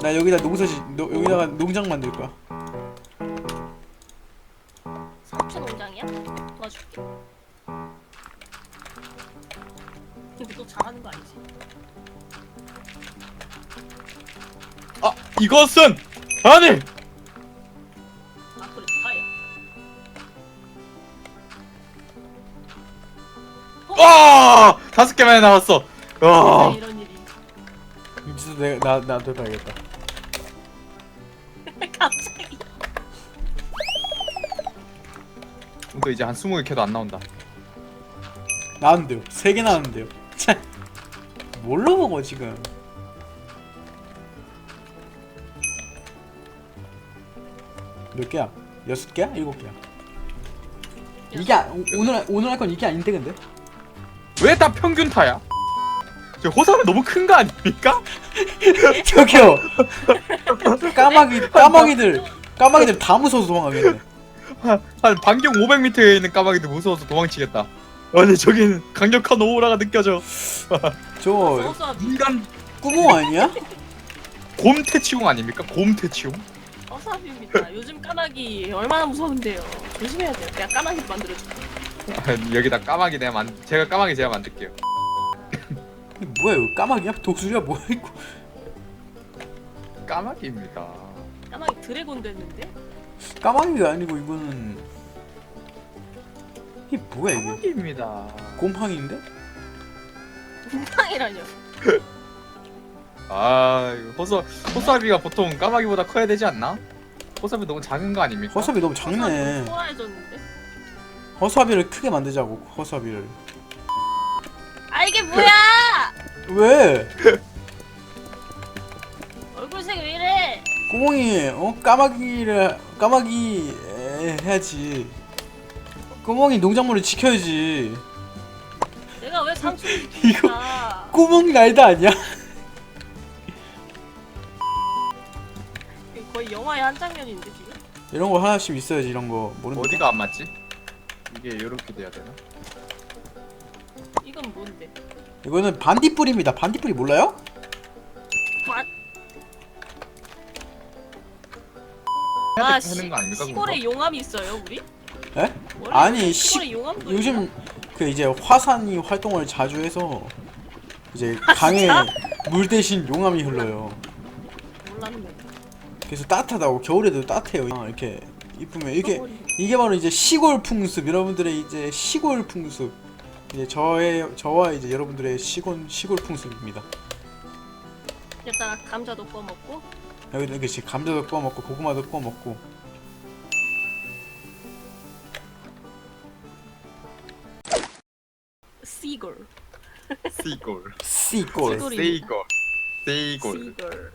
나 여기다 농사지 노, 여기다가 농장 만들 거야. 상추 농장이야? 도와줄게. 근데 또 잘하는 거 아니지? 아 이것은 아니 아 그래 다야. 와 다섯 개만에 나왔어 와 이런 일이. 진짜 내가 나 나도 해봐야겠다. 또 이제 한 20개 캐도 안 나온다 나왔는데요. 세 개 나왔는데요. 참. 뭘로 먹어 지금? 몇 개야? 여섯 개야? 일곱 개야? 이게 아- 오- 오늘 오늘 할 건 이게 아닌데 근데? 왜 다 평균 타야? 저 호사는 너무 큰 거 아닙니까? 저기요. 까마귀 까마귀들 까마귀들 다 무서워서 도망가겠네. 한, 한 반경 500m에 있는 까마귀도 무서워서 도망치겠다 아니 저기는 강력한 오라가 느껴져 저 인간 구멍 아니야? 곰태치용 아닙니까? 곰태치용? 어사비입니다. 요즘 까마귀 얼마나 무서운데요. 조심해야 돼요. 내가 까마귀 만들어줄게. 아, 여기다 까마귀 내가 만 제가 까마귀 제가 만들게요 뭐야 이거 까마귀야? 독수리야 뭐야 이거? 까마귀입니다 까마귀 드래곤 됐는데? 까마귀가 아니고 이거는 이게 뭐야 이게? 까마귀입니다 곰팡인데? 웅탕이라뇨. 아 이거 호서 호사비가 보통 까마귀보다 커야 되지 않나? 호사비 너무 작은 거 아닙니까? 허섭이 너무 작네. 소화해졌는데? 허섭이를 크게 만들자고 허섭이를. 아 이게 뭐야! 왜? 구멍이 어 까마귀를 까마귀 에, 해야지. 구멍이 농작물을 지켜야지. 내가 왜 상추를 이거- 지키냐? 구멍이 날다 아니야? 거의 영화의 한 장면인데 지금? 이런 거 하나씩 있어야지 이런 거 모르는 어디가 안 맞지? 이게 이렇게 돼야 되나? 이건 뭔데? 이거는 반딧불입니다. 반딧불이 몰라요? 아 하는 시, 거 아닙니까? 시골에 용암이 있어요 우리? 에? 원래 아니, 시골에 시- 용암도 요즘 그 이제 화산이 활동을 자주 해서 이제 아, 강에? 물 대신 용암이 흘러요. 몰랐네 그래서 따뜻하다고 겨울에도 따뜻해요. 아, 이렇게 이쁘면 이게. 이게 바로 이제 시골 풍습 여러분들의 이제 시골 풍습 이제 저의 저와 이제 여러분들의 시골 시골 풍습입니다. 이따가 감자도 구워 먹고. 여기 이렇게 지금 감자도 구워 먹고 고구마도 구워 먹고. 시골 시골 시골 시골. 세이골 세이골 시골